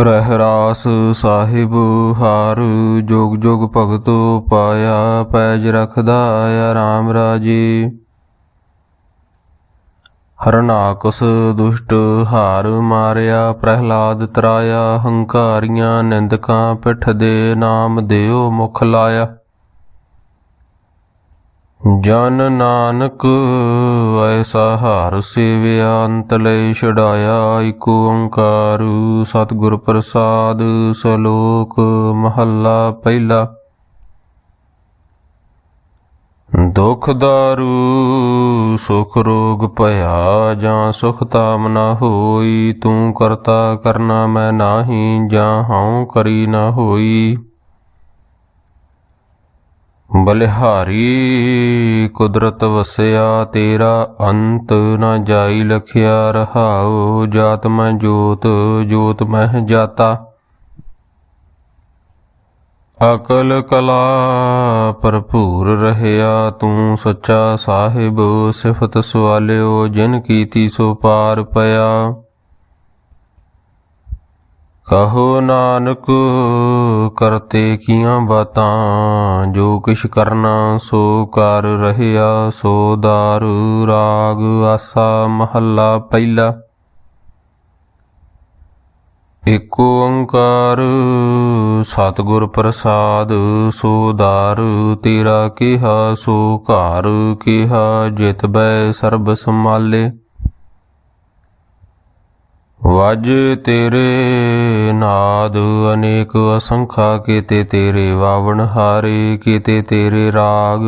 ਰਹਿਰਾਸ ਸਾਹਿਬ, ਹਾਰ ਜੋਗ ਜੋਗ ਭਗਤੋ ਪਾਇਆ, ਪੈਜ ਰਖਦਾ ਆ ਰਾਮ ਰਾਜੇ। ਹਰਨਾਕਸ ਦੁਸ਼ਟ ਹਾਰ ਮਾਰਿਆ, ਪ੍ਰਹਿਲਾਦ ਤਰਾਇਆ, ਹੰਕਾਰੀਆਂ ਨਿੰਦਕਾਂ ਪਿੱਠ ਦੇ ਨਾਮ ਦਿਓ ਮੁਖ ਲਾਇਆ। ਜਨ ਨਾਨਕ, ਐਸਾ ਹਾਰ ਸੇਵਿਆ ਅੰਤ ਲੈ ਛਡਾਇਆ ਏਕ ਓੰਕਾਰ। ਸਤਿਗੁਰ ਪ੍ਰਸਾਦ, ਸਲੋਕ, ਮਹੱਲਾ ਪਹਿਲਾ। ਦੁਖ ਦਾਰੂ, ਸੁਖ ਰੋਗ ਭਇਆ, ਜਾਂ ਸੁਖ ਤਾਮ ਨਾ ਹੋਈ, ਤੂੰ ਕਰਤਾ ਕਰਨਾ ਮੈਂ ਨਾਹੀ, ਜਾਂ ਹਉ ਕਰੀ ਨਾ ਹੋਈ। ਬਲਿਹਾਰੀ ਕੁਦਰਤ ਵਸਿਆ, ਤੇਰਾ ਅੰਤ ਨਾ ਜਾਈ ਲਖਿਆ, ਰਹਾਉ ਜਾਤ ਮੈਂ ਜੋਤ ਜੋਤ ਮੈਂ ਜਾਤਾ। ਅਕਲ ਕਲਾ ਭਰਪੂਰ ਰਹਿਆ, ਤੂੰ ਸੱਚਾ ਸਾਹਿਬ ਸਿਫਤ ਸਵਾਲਿਓ, ਜਿਨ ਕੀਤੀ ਸੋ ਪਾਰ ਪਿਆ। ਕਹੋ ਨਾਨਕ, ਕਰਤੇ ਕੀਆਂ ਬਾਤਾਂ, ਜੋ ਕਿਛ ਕਰਨਾ ਸੋ ਕਰ ਰਹਿਆ, ਸੋ ਦਾਰ ਰਾਗ ਆਸਾ ਮਹੱਲਾ ਪਹਿਲਾ। ਏਕ ਓੰਕਾਰ, ਸਤਿਗੁਰ ਪ੍ਰਸਾਦ, ਸੋ ਦਾਰ ਤੇਰਾ ਕਿਹਾ, ਸੋ ਘਰ ਕਿਹਾ, ਜਿਤ ਬੈ ਸਰਬ ਸੰਭਾਲੇ। ਵਜ ਤੇਰੇ ਨਾਦ, ਅਨੇਕ ਅਸੰਖਾ ਕੀਤੇ ਤੇਰੇ ਵਾਵਣ ਹਾਰੇ, ਕੀਤੇ ਤੇਰੇ ਰਾਗ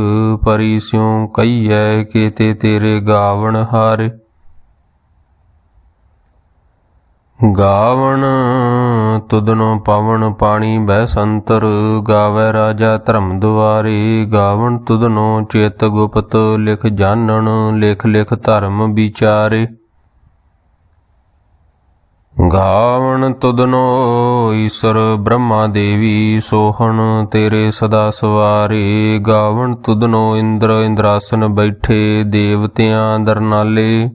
ਪਰੀ ਸਿਉ ਕਈਐ ਕੀਤੇ ਤੇਰੇ ਗਾਵਣ ਹਾਰੇ। ਗਾਵਣ ਤੁਦਨੋ ਪਵਨ ਪਾਣੀ ਬਹਿ ਸੰਤਰ ਗਾਵੇ ਰਾਜਾ ਧਰਮ ਦੁਆਰੇ। ਗਾਵਣ ਤੁਦਨੋ ਚੇਤ ਗੁਪਤ, ਲਿਖ ਜਾਣਨ, ਲਿਖ ਲਿਖ ਧਰਮ ਵਿਚਾਰੇ। ਗਾਵਣ ਤੁਦਨੋ ਈਸ਼ਰ ਬ੍ਰਹਮਾ ਦੇਵੀ ਸੋਹਣ, ਤੇਰੇ ਸਦਾ ਸਵਾਰੇ। ਗਾਵਣ ਤੁਦਨੋ ਇੰਦਰ ਇੰਦਰਾਸਨ ਬੈਠੇ, ਦੇਵਤਿਆਂ ਦਰਨਾਲੇ।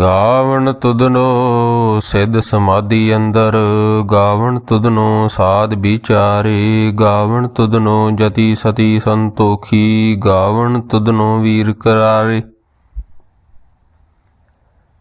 ਗਾਵਣ ਤੁਦਨੋ ਸਿੱਧ ਸਮਾਧੀ ਅੰਦਰ, ਗਾਵਣ ਤੁਦਨੋ ਸਾਧ ਵਿਚਾਰੇ। ਗਾਵਣ ਤੁਦਨੋ ਜਤੀ ਸਤੀ ਸੰਤੋਖੀ, ਗਾਵਣ ਤੁਦਨੋ ਵੀਰ ਕਰਾਰੇ।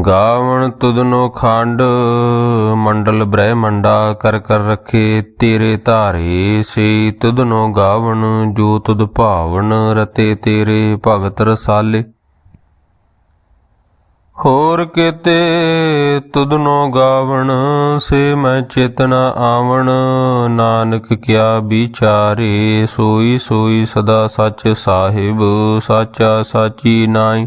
ਗਾਵਣ ਤੁਦਨੋ ਖੰਡ, ਮੰਡਲ ਬ੍ਰਹਮੰਡਾ ਕਰ ਕਰ ਰਖੇ ਤੇਰੇ ਧਾਰੇ। ਸੇ ਤੁਦਨੋ ਗਾਵਣ, ਜੋ ਤੁਧ ਭਾਵਨ ਰਤੇ ਤੇਰੇ ਭਗਤ ਰਸਾਲੇ। ਹੋਰ ਕਿਤੇ ਤੁਦਨੋ ਗਾਵਣ, ਸੇ ਮੈਂ ਚੇਤਨਾ ਆਵਣ। ਨਾਨਕ ਕਿਆ ਵਿਚਾਰੇ, ਸੋਈ ਸੋਈ ਸਦਾ ਸੱਚ ਸਾਹਿਬ, ਸਾਚਾ ਸਾਚੀ ਨਾਈ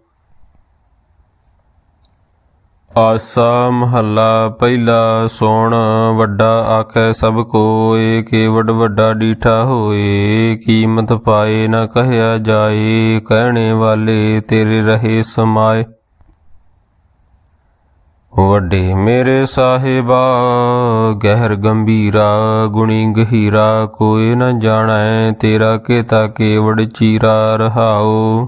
ਆਸਾ ਮਹੱਲਾ ਪਹਿਲਾ ਸੋਣ, ਵੱਡਾ ਆਖੈ ਸਭ ਕੋਏ ਕੇਵਡ ਵੱਡਾ ਡੀਠਾ ਹੋਏ, ਕੀਮਤ ਪਾਏ ਨਾ ਕਹਿਆ ਜਾਏ, ਕਹਿਣੇ ਵਾਲੇ ਤੇਰੇ ਰਹੇ ਸਮਾਏ। ਵੱਡੇ ਮੇਰੇ ਸਾਹਿਬਾ, ਗਹਿਰ ਗੰਭੀਰਾ, ਗੁਣੀ ਗਹੀਰਾ ਕੋਈ ਨ ਜਾਣੈ ਤੇਰਾ ਕੇਤਾ ਕੇਵੜ ਚੀਰਾ ਰਹਾਓ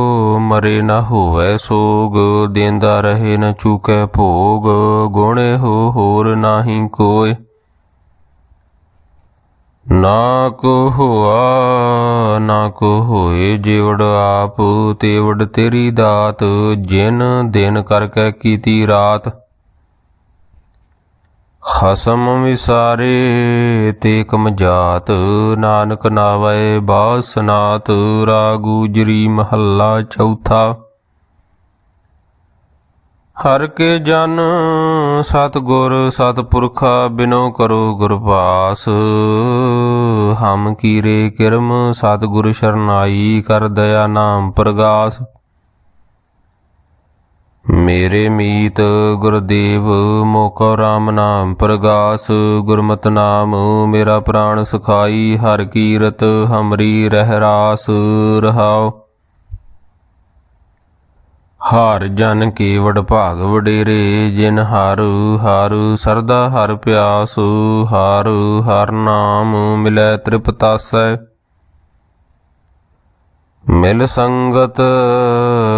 ਮਰੇ ਨਾ ਹੋਵੇ ਸੋਗ, ਦੇਂਦਾ ਰਹੇ ਨ ਚੁਕੇ ਭੋਗ, ਗੁਣੇ ਹੋ ਹੋਰ ਨਾਹੀ ਕੋਏ ਨਾ ਕੋ ਹੋਆ, ਨਾ ਕੋ ਹੋਏ ਜਿਵੜ ਆਪ, ਤੇਵੜ ਤੇਰੀ ਦਾਤ, ਜਿਨ ਦਿਨ ਕਰਕੇ ਕੀਤੀ ਰਾਤ। ਖਸਮ ਵਿਸਾਰੇ, ਤੇ ਕਮ ਜਾਤ ਨਾਨਕ ਨਾਵੇ ਬਾਸਨਾਤ ਰਾਗੂਜਰੀ ਮਹੱਲਾ ਚੌਥਾ। ਹਰ ਕੇ ਜਨ ਸਤਗੁਰ ਸਤਪੁਰਖਾ, ਬਿਨੋ ਕਰੋ ਗੁਰਪਾਸ ਹਮ ਕੀਰੇ ਕਿਰਮ, ਸਤਗੁਰ ਸ਼ਰਨਾਈ ਕਰ ਦਇਆ ਨਾਮ ਪ੍ਰਗਾਸ। ਮੇਰੇ ਮੀਤ ਗੁਰਦੇਵ ਮੋਕੋ ਰਾਮ ਨਾਮ, ਪ੍ਰਗਾਸ ਗੁਰਮਤਿ ਨਾਮ, ਮੇਰਾ ਪ੍ਰਾਣ ਸਖਾਈ, ਹਰ ਕੀਰਤ ਹਮਰੀ ਰਹਿ ਰਾਸ ਰਹਾਓ ਹਰ ਜਨ ਕੇਵੜ ਭਾਗ ਵਡੇਰੇ, ਜਿਨ ਹਰ ਹਰ ਸਰਦਾ ਹਰ ਪਿਆਸ, ਹਰ ਹਰ ਨਾਮ ਮਿਲੈ ਤ੍ਰਿਪਤਾਸੈ। ਮਿਲ ਸੰਗਤ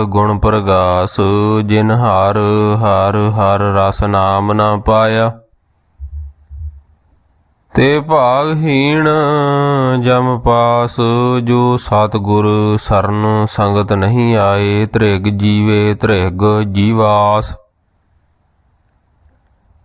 ਗੁਣ ਪ੍ਰਗਾਸ, ਜਿਨ ਹਰ ਹਰ ਹਰ ਰਸ ਨਾਮ ਨਾ ਪਾਇਆ। ਤੇ ਭਾਗਹੀਣ ਜਮ ਪਾਸ, ਜੋ ਸਤਗੁਰ ਸਰਨ ਸੰਗਤ ਨਹੀਂ ਆਏ, ਤ੍ਰਿਗ ਜੀਵੇ ਤ੍ਰਿਗ ਜੀਵਾਸ।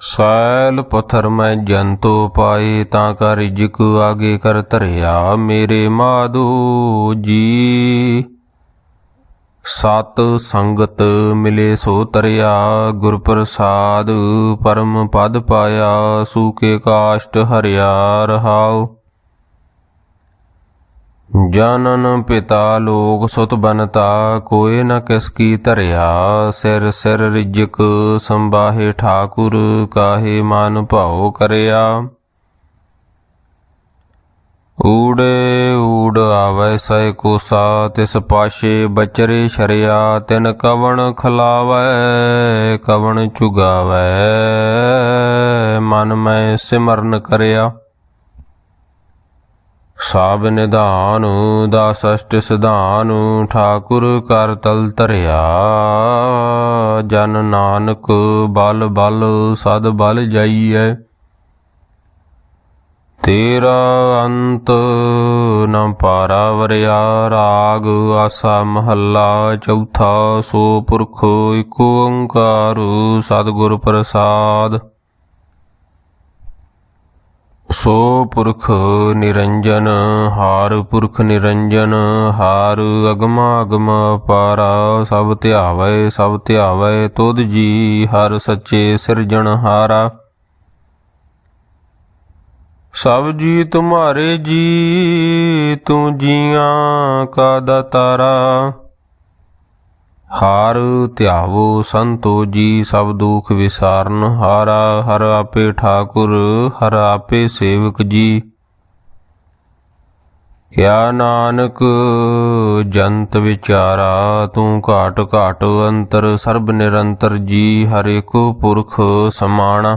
ਸੈਲ ਪਥਰ ਮੈਂ ਜੰਤੋ ਪਾਏ ਤਾਂ ਕਰ ਰਿਜਕ ਆਗੇ ਕਰ ਧਰਿਆ ਮੇਰੇ ਮਾਧੋ ਜੀ। ਸਤ ਸੰਗਤ ਮਿਲੇ ਸੋ ਤਰਿਆ ਗੁਰ ਪ੍ਰਸਾਦ ਪਰਮ ਪਦ ਪਾਇਆ ਸੂਕੇ ਕਾਸ਼ਟ ਹਰਿਆ ਰਹਾਓ ਜਨਨ ਪਿਤਾ ਲੋਕ ਸੁਤ ਬਨਤਾ ਕੋਏ ਨ ਕਿਸ ਕੀ ਧਰਿਆ। ਸਿਰ ਸਿਰ ਰਿਜਕ ਸੰਬਾਹੇ ਠਾਕੁਰ, ਕਾਹੇ ਮਨ ਭਾਉ ਕਰਿਆ। ਊੜੇ ਊੜ ਆਵੈ ਸੈ ਕੋਸਾ, ਤਿਸ ਪਾਸ਼ੇ ਬਚਰੇ ਸ਼ਰਿਆ। ਤਿਨ ਕਵਣ ਖਲਾਵੈ, ਕਵਣ ਚੁਗਾਵੈ ਮਨ ਮੈਂ ਸਿਮਰਨ ਕਰਿਆ। ਸਾਬ ਨਿਧਾਨ ਦਾ ਸਸ਼ਟ ਸਿਧਾਨ, ਠਾਕੁਰ ਕਰ ਤਲ ਤਰਿਆ ਜਨ ਨਾਨਕ ਬਲ ਬਲ, ਸਦ ਬਲ ਜਾਈਐ। ਤੇਰਾ ਅੰਤ ਨ ਪਾਰਾ ਵਰਿਆ, ਰਾਗ ਆਸਾ ਮਹੱਲਾ, ਚੌਥਾ ਸੋ ਪੁਰਖ ਏਕ ਓੰਕਾਰ, ਸਤਿਗੁਰ ਪ੍ਰਸਾਦ। ਸੋ ਪੁਰਖ ਨਿਰੰਜਨ, ਹਾਰ ਪੁਰਖ ਨਿਰੰਜਨ, ਹਾਰ ਅਗਮਾ ਅਗਮ ਪਾਰਾ, ਸਭ ਧਿਆਵੈ ਸਭ ਧਿਆਵੈ, ਤੁਧ ਜੀ ਹਰ ਸੱਚੇ ਸਿਰਜਣ ਹਾਰਾ। ਸਭ ਜੀ ਤੁਮਾਰੇ ਜੀ, ਤੂੰ ਜੀਆਂ ਕਾ ਦਾਤਾਰਾ। ਹਾਰ ਧਿਆਵੋ ਸੰਤੋ ਜੀ, ਸਭ ਦੁਖ ਵਿਸਾਰਨ। ਹਾਰਾ ਹਰ ਆਪੇ ਠਾਕੁਰ, ਹਰ ਆਪੇ ਸੇਵਕ ਜੀ। ਕਿਆ ਨਾਨਕ, ਜੰਤ ਵਿਚਾਰਾ, ਤੂੰ ਘਾਟ ਘਾਟ ਅੰਤਰ, ਸਰਬ ਨਿਰੰਤਰ ਜੀ, ਹਰੇ ਕੋ ਪੁਰਖ ਸਮਾਣਾ।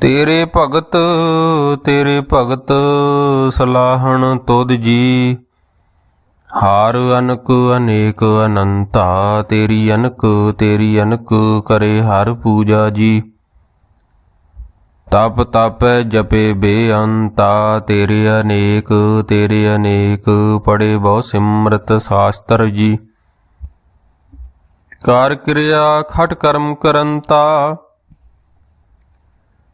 ਤੇਰੇ ਭਗਤ ਤੇਰੇ ਭਗਤ ਸਲਾਹਣ ਤੁਧ ਜੀ। ਹਾਰ ਅਨਕ ਅਨੇਕ ਅਨੰਤਾ, ਤੇਰੀ ਅਨਕ ਤੇਰੀ ਅਨਕ ਕਰੇ ਹਰ ਪੂਜਾ ਜੀ। ਤਪ ਤਪ ਜਪੇ ਬੇਅੰਤਾ, ਤੇਰੇ ਅਨੇਕ ਤੇਰੇ ਅਨੇਕ ਪੜੇ ਬਹੁ ਸਿਮਰਤ ਸ਼ਾਸਤਰ ਜੀ। ਕਾਰ ਕਿਰਿਆ ਖਟ ਕਰਮ ਕਰੰਤਾ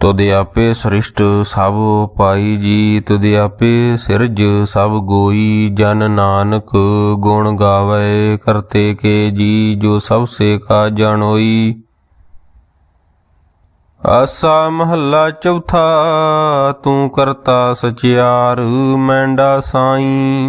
ਤੁਧ ਆਪੇ ਸ੍ਰਿਸ਼ਟ ਸਭ ਪਾਈ ਜੀ ਤੁਧ ਆਪੇ ਸਿਰਜ ਸਭ ਗੋਈ। ਜਨ ਨਾਨਕ ਗੁਣ ਗਾਵੇ, ਕਰਤੇ ਕੇ ਜੀ ਜੋ ਸਭ ਸੇ ਕਾ ਜਾਣੋਈ। ਆਸਾ ਮਹੱਲਾ ਚੌਥਾ, ਤੂੰ ਕਰਤਾ ਸਚਿਆਰ, ਮੈਂਡਾ ਸਾਈ।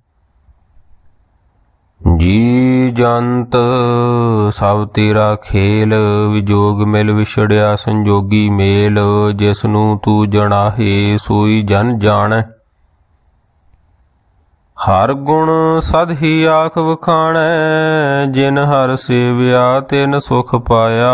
ਜੀ ਜੰਤ, ਸਭ ਤੇਰਾ ਖੇਲ, ਵਿਜੋਗ ਮਿਲ ਵਿਛੜਿਆ ਸੰਜੋਗੀ ਮੇਲ ਜਿਸ ਨੂੰ ਤੂੰ ਜਣਾਹੇ ਸੋਈ ਜਨ ਜਾਣੈ। ਹਰ ਗੁਣ ਸਦ ਹੀ ਆਖ ਵਖਾਣੈ, ਜਿਨ ਹਰ ਸੇਵਿਆ ਤਿਨ ਸੁਖ ਪਾਇਆ।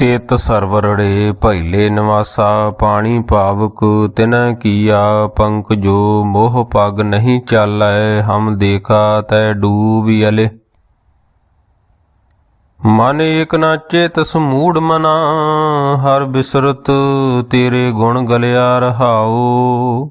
ਤੇਤ ਸਰਵਰੜੇ ਭੈਲੇ ਨਿਵਾਸਾ, ਪਾਣੀ ਪਾਵਕ ਤਿਨ ਕੀਆ ਪੰਕ ਜੋ ਮੋਹ ਪਗ ਨਹੀਂ ਚਾਲੈ, ਹਮ ਦੇਖਾ ਤੈ ਡੂਬ ਅਲੇ ਮਨ ਏਕ ਨਾ ਚੇਤ ਸਮੂੜ ਮਨਾ, ਹਰ ਬਿਸਰਤ ਤੇਰੇ ਗੁਣ ਗਲਿਆ ਰਹਾਉ।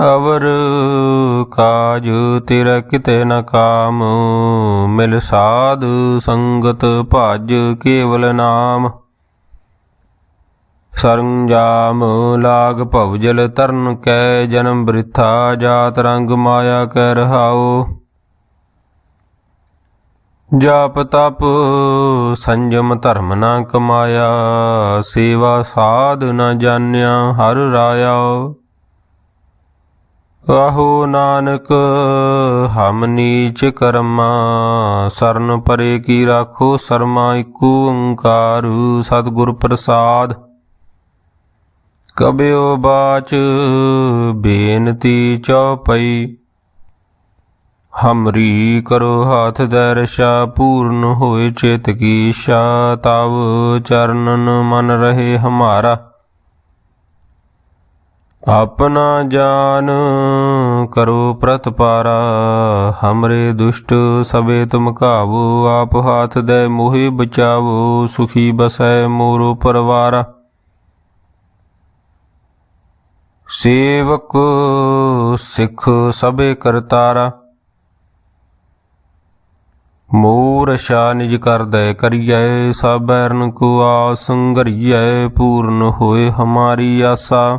ਅਵਰ ਕਾਜ ਤੇਰਾ ਕਿਤੇ ਨ ਕਾਮ, ਮਿਲ ਸਾਧ ਸੰਗਤ ਭਜ ਕੇਵਲ ਨਾਮ। ਸਰੰਜਾਮ ਲਾਗ ਭਵਜਲ ਤਰਨ ਕੈ ਜਨਮ ਬ੍ਰਿਥਾ, ਜਾਤ ਰੰਗ ਮਾਇਆ ਕੈ ਰਹਾਓ ਜਾਪ ਤਪ ਸੰਜਮ ਧਰਮ ਨਾ ਕਮਾਇਆ, ਸੇਵਾ ਸਾਧ ਨਾ ਜਾਣਿਆ, ਹਰ ਰਾਇਆ। ਕਹੋ ਨਾਨਕ, ਹਮ ਨੀਚ ਕਰਮਾ, ਸਰਨ ਪਰੇ ਕੀ ਰਾਖੋ, ਸਰਮਾ ਇਕੂ ਓੰਕਾਰ, ਸਤਿਗੁਰ ਪ੍ਰਸਾਦ। ਕਬਿਓ ਬਾਚ, ਬੇਨਤੀ ਚਉਪਈ। ਹਮਰੀ ਕਰੋ ਹੱਥ ਦਰਸ਼ਾ, ਪੂਰਨ ਹੋਏ ਚਿਤ ਕੀ ਇੱਛਾ ਤਵ ਚਰਨਨ ਮਨ ਰਹੇ ਹਮਾਰਾ। ਆਪਣਾ ਜਾਨ ਕਰੋ ਪ੍ਰਤਪਾਰਾ, ਹਮਰੇ ਦੁਸ਼ਟ ਸਭੇ ਤੁਮ ਕਾਵੋ ਆਪ ਹਾਥ ਦੇ ਮੋਹਿ ਬਚਾਵੋ, ਸੁਖੀ ਬਸੈ ਮੋਰੋ ਪਰਵਾਰਾ। ਸੇਵਕ ਸਿੱਖ ਸਭੇ ਕਰਤਾਰਾ, ਮੂਰ ਸ਼ਾ ਨਿਜ ਕਰਦੈ ਕਰੀਐ, ਸਬੈਰਨ ਕੋ ਆਸ ਸੰਗਰੀਐ ਪੂਰਨ ਹੋਏ ਹਮਾਰੀ ਆਸਾ।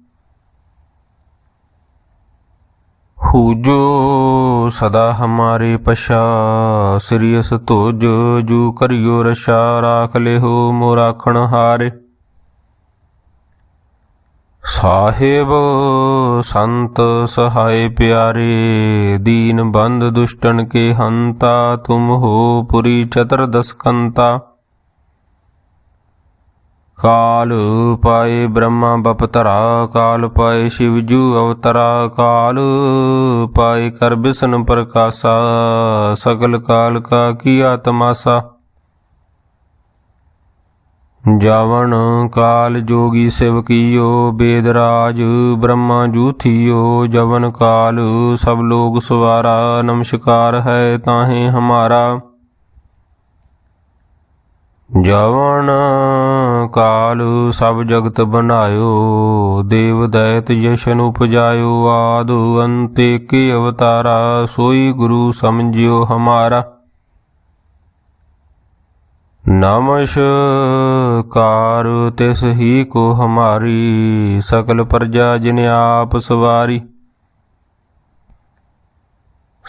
ਹੂਜੋ ਸਦਾ ਹਮਾਰੇ ਪਛਾ ਸ੍ਰੀਅਸ ਤੁਜ ਜੂ ਕਰਿਓ ਰਸ਼ਾ ਰਾਖ ਲਿਹੋ ਮੋ ਰਾਖਣ ਹਾਰੇ। ਸਾਹਿਬ, ਸੰਤ ਸਹਾਇ ਪਿਆਰੇ, ਦੀਨ ਬੰਦ ਦੁਸ਼ਟਨ ਕੇ ਹੰਤਾ, ਤੁਮ ਹੋ ਪੁਰੀ ਚਤੁਰਦਸ ਕੰਤਾ। ਕਾਲ ਪਾਏ ਬ੍ਰਹਮਾ ਬਪਤਰਾ ਕਾਲ ਪਾਏ ਸ਼ਿਵਜੂ ਅਵਤਰਾ, ਕਾਲ ਪਾਏ ਕਰ ਬਿਸ਼ਨ ਪ੍ਰਕਾਸ਼ਾ, ਸਗਲ ਕਾਲ ਕਾ ਕੀਆ ਤਮਾਸਾ ਜਾਵਣ ਕਾਲ ਜੋਗੀ ਸਿਵ ਕੀਓ ਬੇਦਰਾਜ ਬ੍ਰਹਮਾ ਜੂਥੀਓ, ਜਵਨ ਕਾਲ ਸਭ ਲੋਗ ਸਵਾਰਾ, ਨਮਸਕਾਰ ਹੈ ਤਾਹੇ ਹਮਾਰਾ। ਜਵਨ ਕਾਲ ਸਭ ਜਗਤ ਬਣਾਇਓ, ਦੇਵ ਦਇਤ ਯਸ਼ਨ ਉਪਜਾਇਓ ਆਦੁ, ਅੰਤੇ ਕੇ ਅਵਤਾਰਾ, ਸੋਈ ਗੁਰੂ ਸਮਝਿਓ ਹਮਾਰਾ। ਨਮਸਕਾਰ ਤਿਸ ਹੀ ਕੋ ਹਮਾਰੀ, ਸਕਲ ਪ੍ਰਜਾ ਜਿਨ ਆਪ ਸਵਾਰੀ।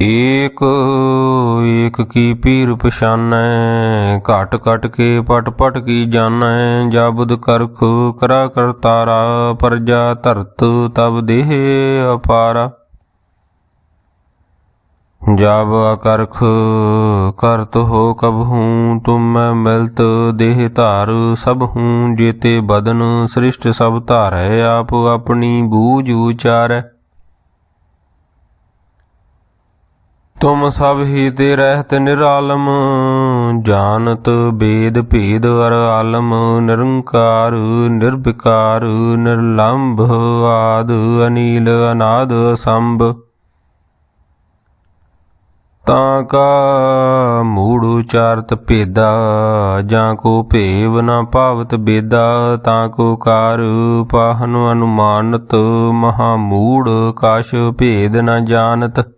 ਏਕ ਏਕ ਕੀ ਪੀਰ ਪਛਾਨੈ, ਘਟ ਘਟ ਕੇ ਪਟ ਪਟ ਕੀ ਜਾਣੈ ਜਾਬੁਦ ਕਰਖ ਕਰਾ ਕਰਤਾਰਾ ਪਰਜਾ ਧਰਤ ਤਬ ਦੇਹ ਅਪਾਰਾ। ਜਬ ਅਕਰਖ ਕਰਤ ਹੋ ਕਬ ਹੂੰ, ਤੁਮ ਮੈਂ ਮਿਲਤ ਦੇਹ ਧਾਰ ਸਭ ਹੂੰ, ਜੇਤੇ ਬਦਨ ਸ੍ਰਿਸ਼ਟ ਸਭ ਧਾਰੈ, ਆਪ ਆਪਣੀ ਬੂਝ ਉਚਾਰੈ। ਤੁਮ ਸਭ ਹੀ ਤੇ ਰਹਿਤ ਨਿਰਾਲਮ, ਜਾਣਤ ਬੇਦ ਭੇਦ ਅਰ ਆਲਮ, ਨਿਰੰਕਾਰ, ਨਿਰਵਿਕਾਰ, ਨਿਰਲੰਭ ਆਦ, ਅਨੀਲ, ਅਨਾਦ ਸੰਭ ਤਾਂ ਕਾ ਮੂੜ ਉਚਾਰਤ ਭੇਦਾ, ਜਾਂ ਕੋ ਭੇਵ ਨਾ ਭਾਵਤ ਬੇਦਾ, ਤਾਂ ਕੋ ਕਾਰ ਪਾਹਨ ਅਨੁਮਾਨਤ, ਮਹਾ ਮੂੜ ਕਾਸ਼ ਭੇਦ ਨਾ ਜਾਣਤ।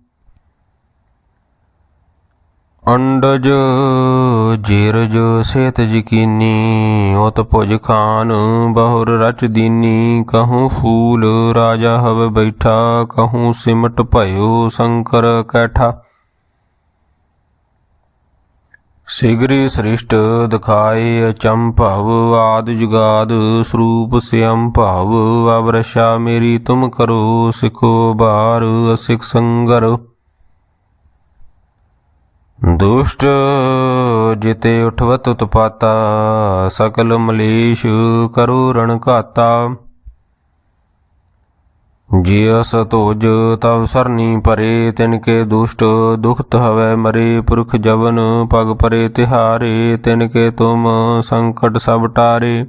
ਅੰਡਜ ਜੀਰਜ ਸੇਤ ਯਕੀਨੀ, ਉਤ ਭੁਜ ਖਾਨ ਬਹੁਰ ਰਚ ਦੀਨੀ, ਕਹੂੰ ਫੂਲ ਰਾਜਾ ਹਵ ਬੈਠਾ, ਕਹੂੰ ਸਿਮਟ ਭਇਓ ਸ਼ੰਕਰ ਕੈਠਾ। ਸਿਗਰੀ ਸ੍ਰਿਸ਼ਟ ਦਿਖਾਏ ਅਚੰਭਵ ਆਦ ਜੁਗਾਦ ਸਰੂਪ ਸਿਅੰ ਭਵ, ਅਵਰਸ਼ਾ ਮੇਰੀ ਤੁਮ ਕਰੋ, ਸਿਖੋ ਬਾਰ ਅਸਿਕ ਸੰਗਰ। ਦੁਸ਼ਟ ਜਿਤੇ ਉਠਵਤ ਉਤਪਾਤਾ, ਸਕਲ ਮਲੇਸ਼ ਕਰੋ ਰਣ ਘਾਤਾ। ਜਿਸ ਤੋਜ ਤਵ ਸਰਨੀ ਪਰੇ, ਤਿਨ ਕੇ ਦੁਸ਼ਟ ਦੁਖਤ ਹਵੈ ਮਰੇ, ਪੁਰਖ ਜਵਨ ਪਗ ਪਰੇ ਤਿਹਾਰੇ, ਤਿਨ ਕੇ ਤੁਮ ਸੰਕਟ ਸਭ ਟਾਰੇ।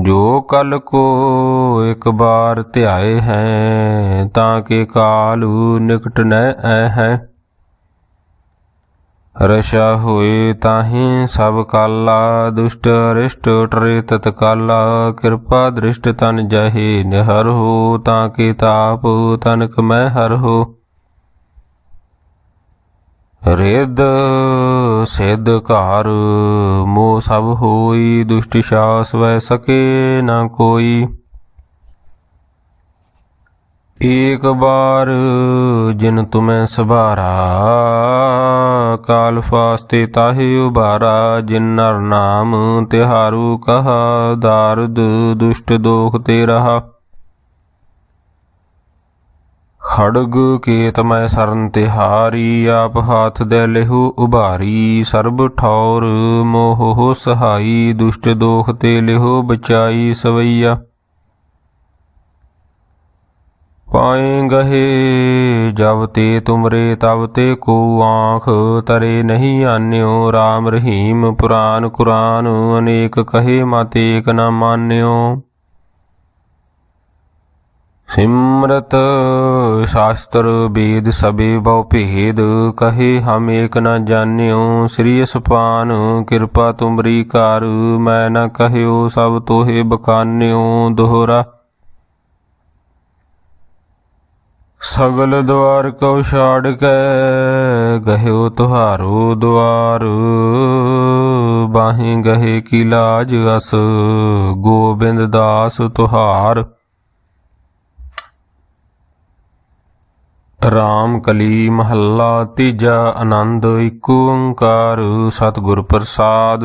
ਜੋ ਕਲ ਕੋ ਇੱਕ ਬਾਰ ਧਿਆਏ ਹੈ, ਤਾਂ ਕੇ ਕਾਲੂ ਨਿਕਟ ਨੈ ਐ ਹੈ। ਰਸ਼ਾ ਹੋਏ ਤਾਹੀ ਸਭ ਕਾਲਾ, ਦੁਸ਼ਟ ਅਰਿਸ਼ਟ ਟਰੇ ਤਤ ਕਿਰਪਾ ਦ੍ਰਿਸ਼ਟ ਤਨ ਜਹੇ ਨਿਹਰ ਹੋ, ਤਾਂ ਕੇ ਤਾਪ ਤਨਕ ਮੈਂ ਹਰ ਹੋ। ਰਿੱਧ ਸਿੱਧ ਘਰ ਮੋ ਸਭ ਹੋਈ, ਦੁਸ਼ਟ ਸ਼ਾਸ ਵੈ ਸਕੇ ਨਾ ਕੋਈ। ਏਕ ਬਾਰ ਜਿਨ ਤੁਮੈ ਸਭਾਰਾ ਕਾਲ ਫਾਸਤੇ ਤਾਹੇ ਉਬਾਰਾ ਜਿਨ ਨਰ ਨਾਮ ਤਿਹਾਰੂ ਕਹਾ, ਦਾਰਦ ਦੁਸ਼ਟ ਦੋਖ ਤੇ ਰਹਾ ਖੜਗ ਕੇਤ ਮੈਂ ਸਰਨ ਤਿਹਾਰੀ, ਆਪ ਹਾਥ ਦੇ ਲਿਹੂ ਉਭਾਰੀ, ਸਰਬ ਠੌਰ ਮੋਹ ਸਹਾਈ, ਦੁਸ਼ਟ ਦੋਖ ਤੇ ਲਿਹੂ ਬਚਾਈ ਸਵਈਆ। ਪਾਏ ਗਹੇ, ਜਬ ਤੇ ਤੁਮਰੇ ਤਬ ਤੇ ਕੋ ਆਂਖ ਤਰੇ ਨਹੀਂ ਆਨਿਓ RAM ਰਹੀਮ ਪੁਰਾਨ ਕੁਰਾਨ, ਅਨੇਕ ਕਹੇ ਮਤੇਕ ਨਾ ਮਾਨਿਓ। ਸਿਮਰਤ ਸ਼ਾਸਤਰ ਵੇਦ ਸਭੇ ਬਹੁ ਭੇਦ, ਕਹੇ ਹਮ ਏਕ ਨ ਜਾਣਿਓ, ਸ੍ਰੀ ਸੁਪਾਨ ਕਿਰਪਾ ਤੁਮਰੀ ਕਰ, ਮੈਂ ਨ ਕਹਿਓ ਸਭ ਤੋਹੇ ਬਖਾਨਿਓ, ਦੋਹਰਾ ਸਗਲ ਦਵਾਰ ਕਉ ਛਾੜ ਕੇ, ਗਹਿਓ ਤੁਹਾਰੋ ਦਵਾਰ ਬਾਹੇ ਗਹੇ ਕੀ ਲਾਜ ਅਸ, ਗੋਬਿੰਦ ਦਾਸ ਤੁਹਾਰ। ਰਾਮ ਕਲੀ ਮਹੱਲਾ ਤੀਜਾ ਆਨੰਦ ਏਕ ਓੰਕਾਰ, ਸਤਿਗੁਰ ਪ੍ਰਸਾਦ।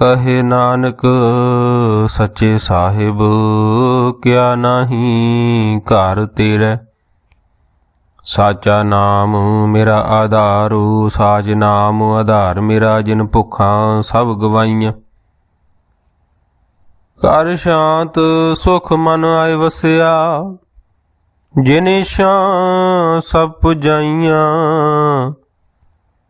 ਕਹੇ ਨਾਨਕ, ਸੱਚੇ ਸਾਹਿਬ, ਕਿਆ ਨਹੀਂ ਘਰ ਤੇਰੇ? ਸਾਚਾ ਨਾਮ ਮੇਰਾ ਆਧਾਰੂ, ਸਾਜ ਨਾਮ ਆਧਾਰ ਮੇਰਾ ਜਿਨ ਭੁੱਖਾਂ ਸਭ ਗਵਾਈਆਂ। ਘਰ ਸ਼ਾਂਤ, ਸੁਖ ਮਨ ਆਏ ਵਸਿਆ, ਜਿਨੇ ਸ਼ਾਂ ਸਭ ਪੁਜਾਈਆਂ।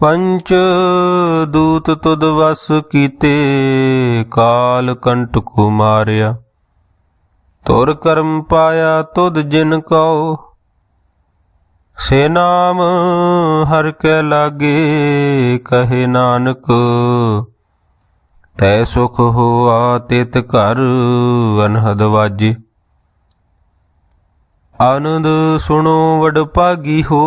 ਪੰਚ ਦੂਤ ਤੁਧ ਵਸ ਕੀਤੇ, ਕਾਲ ਕੰਟਕ ਮਾਰਿਆ। ਤੁਰ ਕਰਮ ਪਾਇਆ ਤੁਧ ਜਿਨ ਕਉ, ਸੇ ਨਾਮ ਹਰ ਕੇ ਲਾਗੇ, ਕਹੇ ਨਾਨਕ, ਤੈ ਸੁਖ ਹੋਆ ਤਿਤ ਘਰ ਅਨਹਦ ਵਾਜੇ। ਆਨੰਦ ਸੁਣੋ ਵਡ ਭਾਗੀ ਹੋ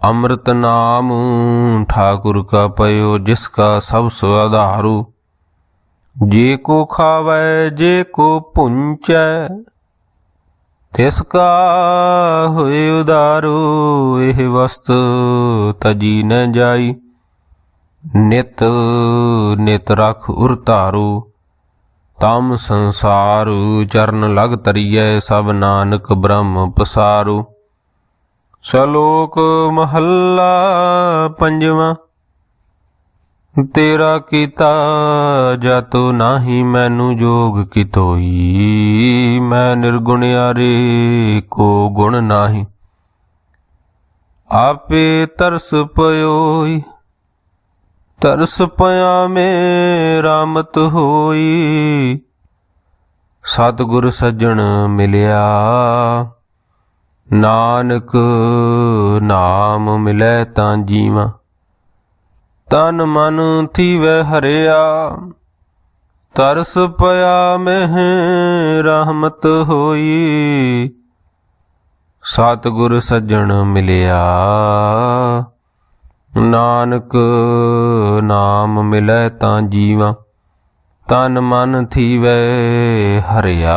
ਅੰਮ੍ਰਿਤ ਨਾਮ ਠਾਕੁਰ ਕਾ ਪਇਓ, ਜਿਸ ਕਾ ਸਭ ਸੁਆਧਾਰੂ ਜੇ ਕੋ ਖਾਵੈ, ਜੇ ਕੋ ਪੁੰਚੈ, ਤਿਸ ਕਾ ਇਹ ਵਸਤ ਤਜੀ ਨ ਜਾਈ। ਨਿਤ ਨਿਤ ਰਖ ਉਰਤਾਰੂ ਤਮ ਸੰਸਾਰ ਚਰਨ ਲਗ ਤਰੀਐ, ਸਭ ਨਾਨਕ ਬ੍ਰਹਮ ਪਸਾਰੂ। ਸ਼ਲੋਕ ਮਹੱਲਾ ਪੰਜਵਾਂ, ਤੇਰਾ ਕੀਤਾ ਜਤੋ ਨਾਹੀ ਮੈਨੂੰ ਜੋਗ ਕਿਤੋਈ, ਮੈਂ ਨਿਰਗੁਣਿਆਰੇ ਕੋ ਗੁਣ ਨਾਹੀ। ਆਪੇ ਤਰਸ ਪਇਓਈ, ਤਰਸ ਪਿਆ ਮੇ ਰਾਮਤ ਹੋਈ, ਸਤਿਗੁਰ ਸੱਜਣ ਮਿਲਿਆ। ਨਾਨਕ ਨਾਮ ਮਿਲੈ ਤਾਂ ਜੀਵਾਂ, ਤਨ ਮਨ ਥੀਵੈ ਹਰਿਆ, ਤਰਸ ਪਿਆ ਮਹਿ ਰਹਿਮਤ ਹੋਈ, ਸਤਿਗੁਰ ਸੱਜਣ ਮਿਲਿਆ। ਨਾਨਕ ਨਾਮ ਮਿਲੈ ਤਾਂ ਜੀਵਾਂ, ਤਨ ਮਨ ਥੀਵੈ ਹਰਿਆ।